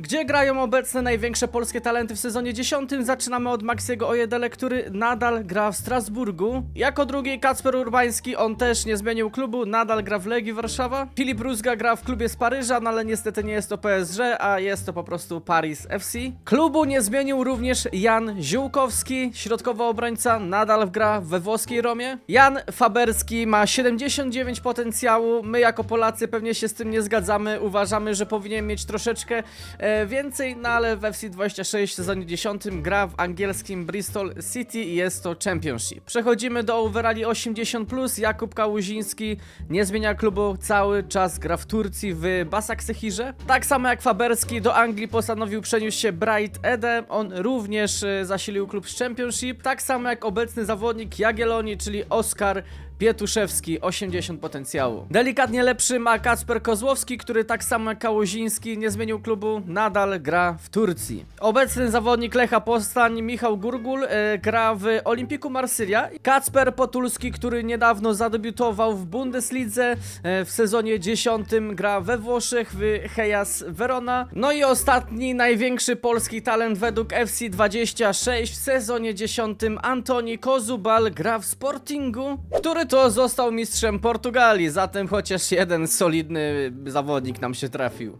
Gdzie grają obecne największe polskie talenty w sezonie 10? Zaczynamy od Maxiego Ojedele, który nadal gra w Strasburgu. Jako drugi Kacper Urbański, on też nie zmienił klubu, nadal gra w Legii Warszawa. Filip Rózga gra w klubie z Paryża, no ale niestety nie jest to PSG, a jest to po prostu Paris FC. Klubu nie zmienił również Jan Ziółkowski, środkowy obrońca, nadal gra we włoskiej Romie. Jan Faberski ma 79 potencjału, my jako Polacy pewnie się z tym nie zgadzamy, uważamy, że powinien mieć troszeczkę e, więcej, no ale w FC26 w sezonie 10 gra w angielskim Bristol City i jest to Championship. Przechodzimy do overalli 80+, Jakub Kałuziński nie zmienia klubu, cały czas gra w Turcji w Basaksehirze. Tak samo jak Faberski do Anglii postanowił przenieść się Bright Ede, on również e, zasilił klub z Championship, tak samo jak obecny zawodnik Jagiellonii, czyli Oskar Pietuszewski, 80 potencjału. Delikatnie lepszy ma Kacper Kozłowski, który tak samo jak Kałuziński nie zmienił klubu, nadal gra w Turcji. Obecny zawodnik Lecha Postań, Michał Gurgul, e, gra w Olimpiku Marsylia. Kacper Potulski, który niedawno zadebiutował w Bundeslidze, e, w sezonie 10 gra we Włoszech, w Hejas Verona. No i ostatni, największy polski talent według FC26 w sezonie 10 Antoni Kozubal gra w Sportingu, który to został mistrzem Portugalii, zatem chociaż jeden solidny zawodnik nam się trafił.